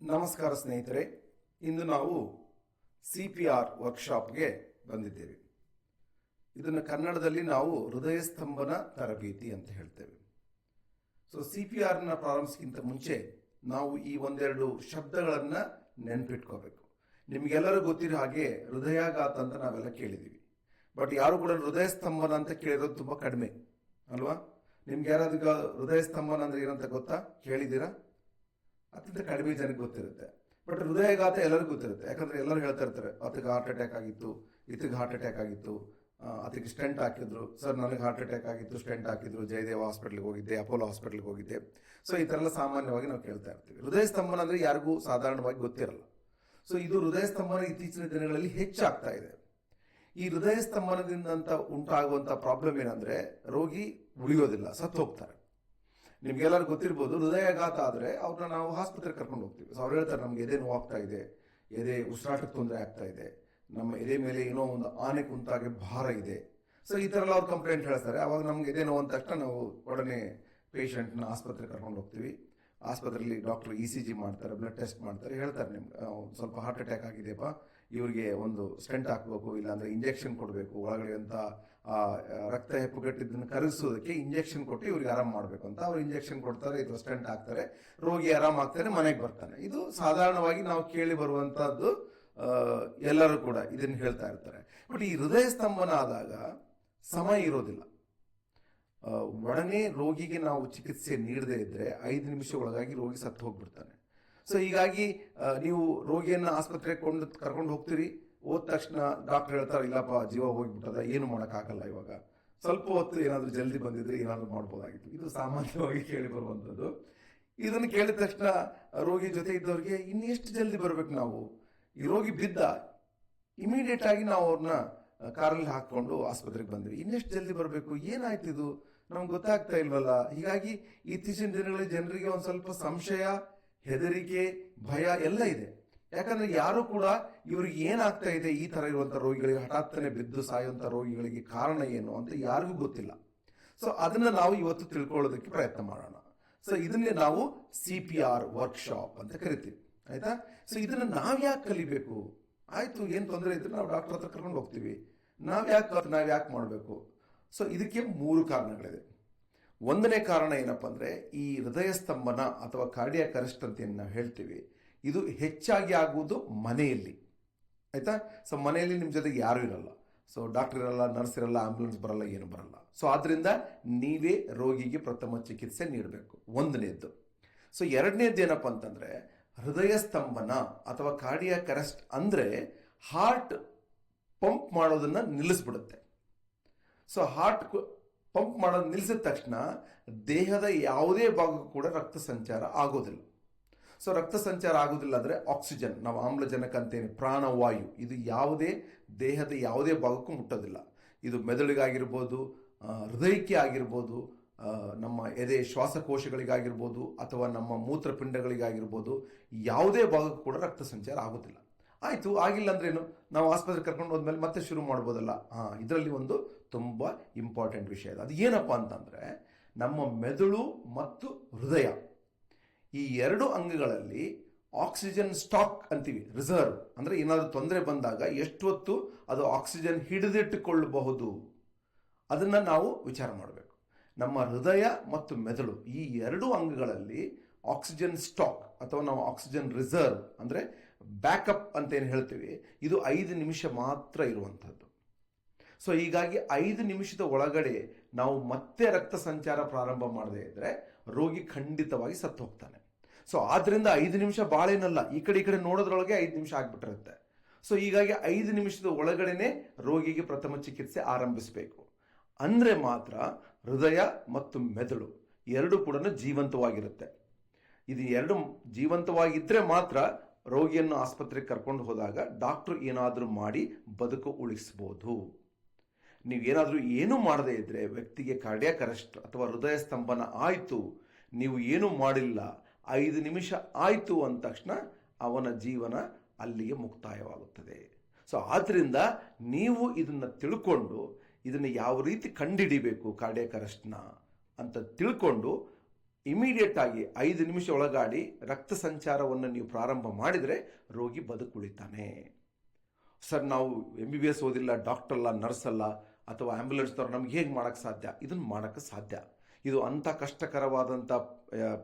ನಮಸ್ಕಾರ ಸ್ನೇಹಿತರೆ, ಇಂದು ನಾವು ಸಿ ಪಿ ಆರ್ ವರ್ಕ್ಶಾಪ್ಗೆ ಬಂದಿದ್ದೇವೆ. ಇದನ್ನು ಕನ್ನಡದಲ್ಲಿ ನಾವು ಹೃದಯ ಸ್ತಂಭನ ತರಬೇತಿ ಅಂತ ಹೇಳ್ತೇವೆ. ಸೊ ಸಿ ಪಿ ಆರ್ನ ಪ್ರಾರಂಭಿಸಕ್ಕಿಂತ ಮುಂಚೆ ನಾವು ಈ ಒಂದೆರಡು ಶಬ್ದಗಳನ್ನು ನೆನ್ಪಿಟ್ಕೋಬೇಕು. ನಿಮ್ಗೆಲ್ಲರೂ ಗೊತ್ತಿರೋ ಹಾಗೆ ಹೃದಯಾಘಾತ ಅಂತ ನಾವೆಲ್ಲ ಕೇಳಿದ್ದೀವಿ. ಬಟ್ ಯಾರು ಕೂಡ ಹೃದಯ ಸ್ತಂಭನ ಅಂತ ಕೇಳಿರೋದು ತುಂಬಾ ಕಡಿಮೆ, ಅಲ್ವಾ? ನಿಮ್ಗೆ ಯಾರಾದ್ರೂ ಹೃದಯ ಸ್ತಂಭನ ಅಂದ್ರೆ ಏನಂತ ಗೊತ್ತಾ? ಕೇಳಿದ್ದೀರಾ? ಅತ್ಯಂತ ಕಡಿಮೆ ಜನಕ್ಕೆ ಗೊತ್ತಿರುತ್ತೆ. ಬಟ್ ಹೃದಯಘಾತ ಎಲ್ಲರಿಗೂ ಗೊತ್ತಿರುತ್ತೆ. ಯಾಕಂದ್ರೆ ಎಲ್ಲರೂ ಹೇಳ್ತಾ ಇರ್ತಾರೆ ಅದಕ್ಕೆ ಹಾರ್ಟ್ ಅಟ್ಯಾಕ್ ಆಗಿತ್ತು ಇದಕ್ಕೆ ಹಾರ್ಟ್ ಅಟ್ಯಾಕ್ ಆಗಿತ್ತು ಆ, ಅದಕ್ಕೆ ಸ್ಟೆಂಟ್ ಹಾಕಿದ್ರು ಸರ್ ನನಗೆ ಹಾರ್ಟ್ ಅಟ್ಯಾಕ್ ಆಗಿತ್ತು ಸ್ಟೆಂಟ್ ಹಾಕಿದ್ರು ಜಯದೇವ ಹಾಸ್ಪಿಟ್ಲಿಗೆ ಹೋಗಿದ್ದೆ ಅಪೋಲೋ ಹಾಸ್ಪಿಟ್ಲಿಗೆ ಹೋಗಿದ್ದೆ. ಸೊ ಈ ಥರ ಎಲ್ಲ ಸಾಮಾನ್ಯವಾಗಿ ನಾವು ಕೇಳ್ತಾ ಇರ್ತೀವಿ. ಹೃದಯ ಸ್ತಂಭನ ಅಂದ್ರೆ ಯಾರಿಗೂ ಸಾಧಾರಣವಾಗಿ ಗೊತ್ತಿರಲ್ಲ. ಸೊ ಇದು ಹೃದಯ ಸ್ತಂಭನ ಇತ್ತೀಚಿನ ದಿನಗಳಲ್ಲಿ ಹೆಚ್ಚಾಗ್ತಾ ಇದೆ. ಈ ಹೃದಯ ಸ್ತಂಭನದಿಂದ ಅಂತ ಉಂಟಾಗುವಂತ ಪ್ರಾಬ್ಲಮ್ ಏನಂದ್ರೆ ರೋಗಿ ಉಳಿಯೋದಿಲ್ಲ ಸತ್ತು ಹೋಗ್ತಾರೆ ನಿಮ್ಗೆಲ್ಲರೂ ಗೊತ್ತಿರ್ಬೋದು, ಹೃದಯಾಘಾತ ಆದ್ರೆ ಅವ್ರನ್ನ ನಾವು ಆಸ್ಪತ್ರೆಗೆ ಕರ್ಕೊಂಡು ಹೋಗ್ತೀವಿ. ಸೊ ಅವ್ರು ಹೇಳ್ತಾರೆ, ನಮ್ಗೆ ಎದೆ ನೋವು ಆಗ್ತಾ ಇದೆ, ಎದೆ ಉಸಿರಾಟಕ್ಕೆ ತೊಂದರೆ ಆಗ್ತಾ ಇದೆ, ನಮ್ಮ ಎದೆ ಮೇಲೆ ಏನೋ ಒಂದು ಆನೆ ಕುಂತಾಗೆ ಭಾರ ಇದೆ. ಸೊ ಈ ಥರ ಎಲ್ಲ ಅವ್ರು ಕಂಪ್ಲೇಂಟ್ ಹೇಳ್ತಾರೆ. ಅವಾಗ ನಮ್ಗೆ ಎದೆ ನೋವು ಅಂದ ತಕ್ಷಣ ನಾವು ಒಡನೆ ಪೇಷಂಟ್ನ ಆಸ್ಪತ್ರೆಗೆ ಕರ್ಕೊಂಡು ಹೋಗ್ತೀವಿ. ಆಸ್ಪತ್ರೆಯಲ್ಲಿ ಡಾಕ್ಟರ್ ಇ ಸಿ ಜಿ ಮಾಡ್ತಾರೆ ಬ್ಲಡ್ ಟೆಸ್ಟ್ ಮಾಡ್ತಾರೆ, ಹೇಳ್ತಾರೆ ನಿಮ್ಗೆ ಸ್ವಲ್ಪ ಹಾರ್ಟ್ ಅಟ್ಯಾಕ್ ಆಗಿದೆಯಪ್ಪ ಇವರಿಗೆ ಒಂದು ಸ್ಟೆಂಟ್ ಹಾಕಬೇಕು, ಇಲ್ಲಾಂದರೆ ಇಂಜೆಕ್ಷನ್ ಕೊಡಬೇಕು, ಒಳಗಡೆ ಅಂತ ರಕ್ತ ಹೆಪ್ಪುಗಟ್ಟಿದ್ದನ್ನು ಕರಗಿಸೋದಕ್ಕೆ ಇಂಜೆಕ್ಷನ್ ಕೊಟ್ಟು ಇವ್ರಿಗೆ ಆರಾಮ್ ಮಾಡಬೇಕು ಅಂತ ಅವ್ರು ಇಂಜೆಕ್ಷನ್ ಕೊಡ್ತಾರೆ ಇದು ಸ್ಟೆಂಟ್ ಹಾಕ್ತಾರೆ, ರೋಗಿ ಆರಾಮ್ ಆಗ್ತಾನೆ, ಮನೆಗೆ ಬರ್ತಾನೆ. ಇದು ಸಾಧಾರಣವಾಗಿ ನಾವು ಕೇಳಿ ಬರುವಂಥದ್ದು ಎಲ್ಲರೂ ಕೂಡ ಇದನ್ನು ಹೇಳ್ತಾ ಇರ್ತಾರೆ. ಬಟ್ ಈ ಹೃದಯ ಸ್ತಂಭನ ಆದಾಗ ಸಮಯ ಇರೋದಿಲ್ಲ. ಒಡನೆ ರೋಗಿಗೆ ನಾವು ಚಿಕಿತ್ಸೆ ನೀಡದೇ ಇದ್ದರೆ ಐದು ನಿಮಿಷ ಒಳಗಾಗಿ ರೋಗಿ ಸತ್ತು ಹೋಗ್ಬಿಡ್ತಾನೆ. ಸೊ ಹೀಗಾಗಿ ನೀವು ರೋಗಿಯನ್ನ ಆಸ್ಪತ್ರೆಗೆ ಕೊಂಡು ಕರ್ಕೊಂಡು ಹೋಗ್ತೀರಿ. ಹೋದ ತಕ್ಷಣ ಡಾಕ್ಟರ್ ಹೇಳ್ತಾರೆ, ಇಲ್ಲಪ್ಪ, ಜೀವ ಹೋಗ್ಬಿಟ್ಟದ, ಏನು ಮಾಡೋಕ್ಕಾಗಲ್ಲ ಇವಾಗ. ಸ್ವಲ್ಪ ಹೊತ್ತು ಏನಾದರೂ ಜಲ್ದಿ ಬಂದಿದ್ರೆ ಏನಾದರೂ ಮಾಡ್ಬೋದಾಗಿತ್ತು. ಇದು ಸಾಮಾನ್ಯವಾಗಿ ಕೇಳಿ ಬರುವಂಥದ್ದು. ಇದನ್ನು ಕೇಳಿದ ತಕ್ಷಣ, ರೋಗಿ ಜೊತೆ ಇದ್ದವ್ರಿಗೆ ಇನ್ನೆಷ್ಟು ಜಲ್ದಿ ಬರ್ಬೇಕು ನಾವು? ಈ ರೋಗಿ ಬಿದ್ದ ಇಮಿಡಿಯೇಟ್ ಆಗಿ ನಾವು ಅವ್ರನ್ನ ಕಾರಲ್ಲಿ ಹಾಕ್ಕೊಂಡು ಆಸ್ಪತ್ರೆಗೆ ಬಂದ್ವಿ. ಇನ್ನೆಷ್ಟು ಜಲ್ದಿ ಬರಬೇಕು? ಏನಾಯ್ತು ಇದು? ನಮ್ಗೆ ಗೊತ್ತಾಗ್ತಾ ಇಲ್ವಲ್ಲ. ಹೀಗಾಗಿ, ಇತ್ತೀಚಿನ ದಿನಗಳಲ್ಲಿ ಜನರಿಗೆ ಒಂದು ಸ್ವಲ್ಪ ಸಂಶಯ ಹೆದರಿಕೆ, ಭಯ ಎಲ್ಲ ಇದೆ. ಯಾಕಂದ್ರೆ ಯಾರು ಕೂಡ ಇವ್ರಿಗೆ ಏನಾಗ್ತಾ ಇದೆ ಈ ತರ ಇರುವಂತ ರೋಗಿಗಳಿಗೆ, ಹಠಾತ್ತನೆ ಬಿದ್ದು ಸಾಯುವಂತ ರೋಗಿಗಳಿಗೆ ಕಾರಣ ಏನು ಅಂತ ಯಾರಿಗೂ ಗೊತ್ತಿಲ್ಲ. ಸೊ ಅದನ್ನ ನಾವು ಇವತ್ತು ತಿಳ್ಕೊಳ್ಳೋದಕ್ಕೆ ಪ್ರಯತ್ನ ಮಾಡೋಣ. ಸೊ ಇದನ್ನೇ ನಾವು ಸಿ ಪಿ ಆರ್ ವರ್ಕ್ಶಾಪ್ ಅಂತ ಕರಿತೀವಿ. ಆಯ್ತಾ? ಸೊ ಇದನ್ನ ನಾವು ಯಾಕೆ ಕಲಿಬೇಕು? ಆಯ್ತು, ಏನು ತೊಂದರೆ ಇದ್ರೆ ನಾವು ಡಾಕ್ಟರ್ ಹತ್ರ ಕರ್ಕೊಂಡು ಹೋಗ್ತೀವಿ. ನಾವು ಯಾಕೆ ನಾವು ಯಾಕೆ ಮಾಡಬೇಕು? ಸೊ ಇದಕ್ಕೆ ಮೂರು ಕಾರಣಗಳಿದೆ. ಒಂದನೇ ಕಾರಣ ಏನಪ್ಪ ಅಂದರೆ ಈ ಹೃದಯ ಸ್ತಂಭನ ಅಥವಾ ಕಾರ್ಡಿಯಾಕ್ ಅರೆಸ್ಟ್ ಅಂತ ಏನು ನಾವು ಹೇಳ್ತೀವಿ. ಇದು ಹೆಚ್ಚಾಗಿ ಆಗುವುದು ಮನೆಯಲ್ಲಿ. ಆಯಿತಾ? ಸೊ ಮನೆಯಲ್ಲಿ ನಿಮ್ಮ ಜೊತೆಗೆ ಯಾರೂ ಇರಲ್ಲ. ಸೊ ಡಾಕ್ಟರ್ ಇರಲ್ಲ ನರ್ಸ್ ಇರಲ್ಲ ಆಂಬ್ಯುಲೆನ್ಸ್ ಬರಲ್ಲ, ಏನು ಬರಲ್ಲ. ಸೊ ಆದ್ದರಿಂದ ನೀವೇ ರೋಗಿಗೆ ಪ್ರಥಮ ಚಿಕಿತ್ಸೆ ನೀಡಬೇಕು. ಒಂದನೇದ್ದು. ಸೊ ಎರಡನೇದ್ದು ಏನಪ್ಪ ಅಂತಂದರೆ ಹೃದಯ ಸ್ತಂಭನ ಅಥವಾ ಕಾರ್ಡಿಯಾಕ್ ಕರೆಸ್ಟ್ ಅಂದರೆ ಹಾರ್ಟ್ ಪಂಪ್ ಮಾಡೋದನ್ನು ನಿಲ್ಲಿಸ್ಬಿಡುತ್ತೆ. ಸೊ ಹಾರ್ಟ್ ಪಂಪ್ ಮಾಡೋದು ನಿಲ್ಲಿಸಿದ ತಕ್ಷಣ ದೇಹದ ಯಾವುದೇ ಭಾಗಕ್ಕೂ ಕೂಡ ರಕ್ತ ಸಂಚಾರ ಆಗೋದಿಲ್ಲ. ಸೊ ರಕ್ತ ಸಂಚಾರ ಆಗೋದಿಲ್ಲ ಅಂದ್ರೆ ಆಕ್ಸಿಜನ್ ನಾವು ಆಮ್ಲಜನಕ ಅಂತೇನೆ ಪ್ರಾಣವಾಯು ಇದು ಯಾವುದೇ ದೇಹದ ಯಾವುದೇ ಭಾಗಕ್ಕೂ ಮುಟ್ಟೋದಿಲ್ಲ. ಇದು ಮೆದುಳಿಗಾಗಿರ್ಬೋದು ಹೃದಯಕ್ಕೆ ಆಗಿರ್ಬೋದು ನಮ್ಮ ಎದೆ ಶ್ವಾಸಕೋಶಗಳಿಗಾಗಿರ್ಬೋದು, ಅಥವಾ ನಮ್ಮ ಮೂತ್ರಪಿಂಡಗಳಿಗಾಗಿರ್ಬೋದು, ಯಾವುದೇ ಭಾಗಕ್ಕೂ ಕೂಡ ರಕ್ತ ಸಂಚಾರ ಆಗೋದಿಲ್ಲ. ಆಯ್ತು, ಆಗಿಲ್ಲ ಅಂದ್ರೇನು ನಾವು ಆಸ್ಪತ್ರೆ ಕರ್ಕೊಂಡು ಹೋದ್ಮೇಲೆ ಮತ್ತೆ ಶುರು ಮಾಡ್ಬೋದಲ್ಲ. ಹಾಂ, ಇದರಲ್ಲಿ ಒಂದು ತುಂಬ ಇಂಪಾರ್ಟೆಂಟ್ ವಿಷಯ ಇದೆ. ಅದು ಏನಪ್ಪ ಅಂತಂದರೆ, ನಮ್ಮ ಮೆದುಳು ಮತ್ತು ಹೃದಯ, ಈ ಎರಡು ಅಂಗಗಳಲ್ಲಿ ಆಕ್ಸಿಜನ್ ಸ್ಟಾಕ್ ಅಂತೀವಿ, ರಿಸರ್ವ್. ಅಂದರೆ ಏನಾದರೂ ತೊಂದರೆ ಬಂದಾಗ ಎಷ್ಟು ಹೊತ್ತು ಅದು ಆಕ್ಸಿಜನ್ ಹಿಡಿದಿಟ್ಟುಕೊಳ್ಳಬಹುದು? ಅದನ್ನು ನಾವು ವಿಚಾರ ಮಾಡಬೇಕು. ನಮ್ಮ ಹೃದಯ ಮತ್ತು ಮೆದುಳು, ಈ ಎರಡು ಅಂಗಗಳಲ್ಲಿ ಆಕ್ಸಿಜನ್ ಸ್ಟಾಕ್ ಅಥವಾ ನಾವು ಆಕ್ಸಿಜನ್ ರಿಸರ್ವ್ ಅಂದ್ರೆ ಬ್ಯಾಕಪ್ ಅಂತ ಏನು ಹೇಳ್ತೀವಿ, ಇದು ಐದು ನಿಮಿಷ ಮಾತ್ರ ಇರುವಂಥದ್ದು ಸೊ ಹೀಗಾಗಿ ಐದು ನಿಮಿಷದ ಒಳಗಡೆ ನಾವು ಮತ್ತೆ ರಕ್ತ ಸಂಚಾರ ಪ್ರಾರಂಭ ಮಾಡದೇ ಇದ್ದರೆ ರೋಗಿ ಖಂಡಿತವಾಗಿ ಸತ್ತು ಹೋಗ್ತಾನೆ. ಸೊ ಆದ್ದರಿಂದ ಐದು ನಿಮಿಷ ಬಾಳೇನಲ್ಲ ಈ ಕಡೆ ಈ ಕಡೆ ನೋಡೋದ್ರೊಳಗೆ ಐದು ನಿಮಿಷ ಆಗ್ಬಿಟ್ಟಿರುತ್ತೆ. ಸೊ ಹೀಗಾಗಿ ಐದು ನಿಮಿಷದ ಒಳಗಡೆನೆ ರೋಗಿಗೆ ಪ್ರಥಮ ಚಿಕಿತ್ಸೆ ಆರಂಭಿಸಬೇಕು. ಅಂದ್ರೆ ಮಾತ್ರ ಹೃದಯ ಮತ್ತು ಮೆದುಳು ಎರಡು ಕೂಡ ಜೀವಂತವಾಗಿರುತ್ತೆ. ಇದು ಎರಡು ಜೀವಂತವಾಗಿದ್ದರೆ ಮಾತ್ರ ರೋಗಿಯನ್ನು ಆಸ್ಪತ್ರೆಗೆ ಕರ್ಕೊಂಡು ಹೋದಾಗ ಡಾಕ್ಟರ್ ಏನಾದರೂ ಮಾಡಿ ಬದುಕು ಉಳಿಸಬಹುದು ನೀವೇನಾದರೂ ಏನೂ ಮಾಡದೇ ಇದ್ದರೆ ವ್ಯಕ್ತಿಗೆ ಕಾರ್ಡಿಯಾಕ್ ಅರೆಸ್ಟ್ ಅಥವಾ ಹೃದಯ ಸ್ತಂಭನ ಆಯಿತು, ನೀವು ಏನೂ ಮಾಡಿಲ್ಲ, ಐದು ನಿಮಿಷ ಆಯಿತು ಅಂದ ತಕ್ಷಣ ಅವನ ಜೀವನ ಅಲ್ಲಿಗೆ ಮುಕ್ತಾಯವಾಗುತ್ತದೆ. ಸೊ ಆದ್ದರಿಂದ ನೀವು ಇದನ್ನು ತಿಳ್ಕೊಂಡು ಇದನ್ನು ಯಾವ ರೀತಿ ಕಂಡುಹಿಡಿಬೇಕು ಕಾರ್ಡಿಯಾಕ್ ಅರೆಸ್ಟ್ನ ಅಂತ ತಿಳ್ಕೊಂಡು ಇಮಿಡಿಯೇಟ್ ಆಗಿ ಐದು ನಿಮಿಷ ಒಳಗಾಡಿ ರಕ್ತ ಸಂಚಾರವನ್ನು ನೀವು ಪ್ರಾರಂಭ ಮಾಡಿದರೆ ರೋಗಿ ಬದುಕುಳಿತಾನೆ. ಸರ್, ನಾವು ಎಂ ಬಿ ಬಿ ಎಸ್ ಓದಿಲ್ಲ ಡಾಕ್ಟರ್ ಅಲ್ಲ ನರ್ಸ್ ಅಲ್ಲ, ಅಥವಾ ಆ್ಯಂಬುಲೆನ್ಸ್ನವ್ರು ನಮ್ಗೆ ಹೇಗೆ ಮಾಡೋಕ್ಕೆ ಸಾಧ್ಯ? ಇದನ್ನು ಮಾಡೋಕ್ಕೆ ಸಾಧ್ಯ. ಇದು ಅಂಥ ಕಷ್ಟಕರವಾದಂಥ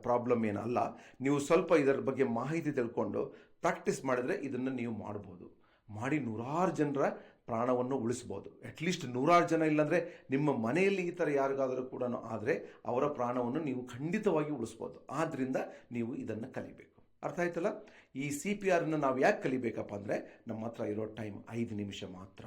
ಪ್ರಾಬ್ಲಮ್ ಏನಲ್ಲ. ನೀವು ಸ್ವಲ್ಪ ಇದರ ಬಗ್ಗೆ ಮಾಹಿತಿ ತಿಳ್ಕೊಂಡು ಪ್ರಾಕ್ಟೀಸ್ ಮಾಡಿದರೆ ಇದನ್ನು ನೀವು ಮಾಡ್ಬೋದು. ಮಾಡಿ ನೂರಾರು ಜನರ ಪ್ರಾಣವನ್ನು ಉಳಿಸ್ಬೋದು ಅಟ್ಲೀಸ್ಟ್ ನೂರಾರು ಜನ ಇಲ್ಲಾಂದರೆ ನಿಮ್ಮ ಮನೆಯಲ್ಲಿ ಈ ಥರ ಯಾರಿಗಾದರೂ ಕೂಡ ಆದರೆ ಅವರ ಪ್ರಾಣವನ್ನು ನೀವು ಖಂಡಿತವಾಗಿ ಉಳಿಸ್ಬೋದು ಆದ್ದರಿಂದ ನೀವು ಇದನ್ನು ಕಲಿಬೇಕು. ಅರ್ಥ ಆಯ್ತಲ್ಲ? ಈ ಸಿ ಪಿ ಆರನ್ನು ನಾವು ಯಾಕೆ ಕಲಿಬೇಕಪ್ಪ ಅಂದರೆ ನಮ್ಮ ಹತ್ರ ಇರೋ ಟೈಮ್ ಐದು ನಿಮಿಷ ಮಾತ್ರ.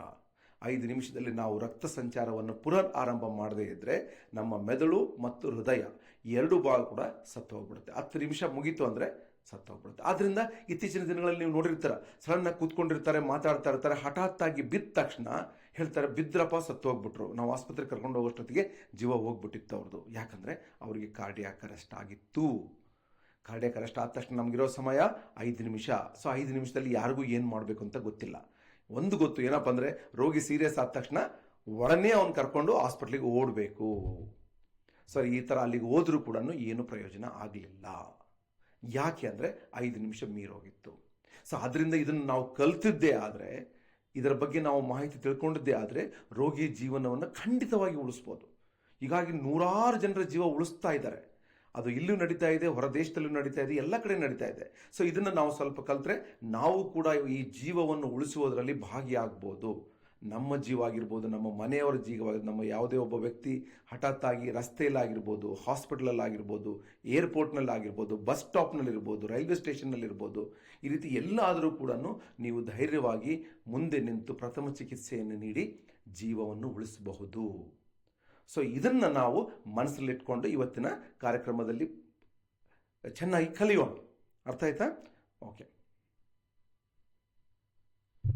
ಐದು ನಿಮಿಷದಲ್ಲಿ ನಾವು ರಕ್ತ ಸಂಚಾರವನ್ನು ಪುನರ್ ಆರಂಭ ಮಾಡದೇ ಇದ್ದರೆ ನಮ್ಮ ಮೆದುಳು ಮತ್ತು ಹೃದಯ ಎರಡು ಭಾಗ ಕೂಡ ಸತ್ತು ಹೋಗ್ಬಿಡುತ್ತೆ ಹತ್ತು ನಿಮಿಷ ಮುಗೀತು ಅಂದರೆ ಸತ್ತು ಹೋಗ್ಬಿಡುತ್ತೆ ಆದ್ದರಿಂದ ಇತ್ತೀಚಿನ ದಿನಗಳಲ್ಲಿ ನೀವು ನೋಡಿರ್ತಾರೆ, ಸಡನ್ನಾಗಿ ಕೂತ್ಕೊಂಡಿರ್ತಾರೆ, ಮಾತಾಡ್ತಾ ಇರ್ತಾರೆ, ಹಠಾತ್ತಾಗಿ ಬಿದ್ದ ತಕ್ಷಣ ಹೇಳ್ತಾರೆ, ಬಿದ್ರಪ್ಪ ಸತ್ತು ಹೋಗ್ಬಿಟ್ರು ನಾವು ಆಸ್ಪತ್ರೆಗೆ ಕರ್ಕೊಂಡು ಹೋಗೋಷ್ಟೊತ್ತಿಗೆ ಜೀವ ಹೋಗ್ಬಿಟ್ಟಿತ್ತು ಅವ್ರದ್ದು ಯಾಕಂದರೆ ಅವರಿಗೆ ಕಾರ್ಡಿಯಾಕ್ ಅರೆಸ್ಟ್ ಆಗಿತ್ತು. ಕಾರ್ಡಿಯಾಕ್ ಅರೆಸ್ಟ್ ಆದ ತಕ್ಷಣ ನಮಗಿರೋ ಸಮಯ ಐದು ನಿಮಿಷ. ಸೊ, ಐದು ನಿಮಿಷದಲ್ಲಿ ಯಾರಿಗೂ ಏನು ಮಾಡಬೇಕು ಅಂತ ಗೊತ್ತಿಲ್ಲ. ಒಂದು ಗೊತ್ತು ಏನಪ್ಪ ಅಂದರೆ, ರೋಗಿ ಸೀರಿಯಸ್ ಆದ ತಕ್ಷಣ ಒಡನೆ ಅವ್ನು ಕರ್ಕೊಂಡು ಹಾಸ್ಪಿಟ್ಲಿಗೆ ಓಡಬೇಕು. ಸರಿ, ಈ ಥರ ಅಲ್ಲಿಗೆ ಹೋದರೂ ಕೂಡ ಏನು ಪ್ರಯೋಜನ ಆಗಲಿಲ್ಲ. ಯಾಕೆ ಅಂದರೆ ಐದು ನಿಮಿಷ ಮೀರೋಗಿತ್ತು. ಸೊ ಅದರಿಂದ ಇದನ್ನು ನಾವು ಕಲ್ತಿದ್ದೇ ಆದರೆ, ಇದರ ಬಗ್ಗೆ ನಾವು ಮಾಹಿತಿ ತಿಳ್ಕೊಂಡಿದ್ದೇ ಆದರೆ ರೋಗಿ ಜೀವನವನ್ನು ಖಂಡಿತವಾಗಿ ಉಳಿಸ್ಬೋದು. ಹೀಗಾಗಿ ನೂರಾರು ಜನರ ಜೀವ ಉಳಿಸ್ತಾ ಇದ್ದಾರೆ. ಅದು ಇಲ್ಲೂ ನಡೀತಾ ಇದೆ, ಹೊರ ದೇಶದಲ್ಲೂ ನಡೀತಾ ಇದೆ, ಎಲ್ಲ ಕಡೆ ನಡೀತಾ ಇದೆ. ಸೊ ಇದನ್ನು ನಾವು ಸ್ವಲ್ಪ ಕಲ್ತ್ರೆ ನಾವು ಕೂಡ ಈ ಜೀವವನ್ನು ಉಳಿಸುವುದರಲ್ಲಿ ಭಾಗಿಯಾಗ್ಬೋದು. ನಮ್ಮ ಜೀವ ಆಗಿರ್ಬೋದು, ನಮ್ಮ ಮನೆಯವರ ಜೀವ ನಮ್ಮ ಯಾವುದೇ ಒಬ್ಬ ವ್ಯಕ್ತಿ ಹಠಾತ್ತಾಗಿ ರಸ್ತೆಯಲ್ಲಾಗಿರ್ಬೋದು, ಹಾಸ್ಪಿಟಲಲ್ಲಾಗಿರ್ಬೋದು, ಏರ್ಪೋರ್ಟ್ನಲ್ಲಾಗಿರ್ಬೋದು, ಬಸ್ ಸ್ಟಾಪ್ನಲ್ಲಿರ್ಬೋದು, ರೈಲ್ವೆ ಸ್ಟೇಷನ್ನಲ್ಲಿರ್ಬೋದು, ಈ ರೀತಿ ಎಲ್ಲಾದರೂ ಕೂಡ ನೀವು ಧೈರ್ಯವಾಗಿ ಮುಂದೆ ನಿಂತು ಪ್ರಥಮ ಚಿಕಿತ್ಸೆಯನ್ನು ನೀಡಿ ಜೀವವನ್ನು ಉಳಿಸಬಹುದು. ಸೊ ಇದನ್ನು ನಾವು ಮನಸ್ಸಲ್ಲಿಟ್ಕೊಂಡು ಇವತ್ತಿನ ಕಾರ್ಯಕ್ರಮದಲ್ಲಿ ಚೆನ್ನಾಗಿ ಕಲಿಯೋಣ. ಅರ್ಥ ಆಯ್ತಾ? ಓಕೆ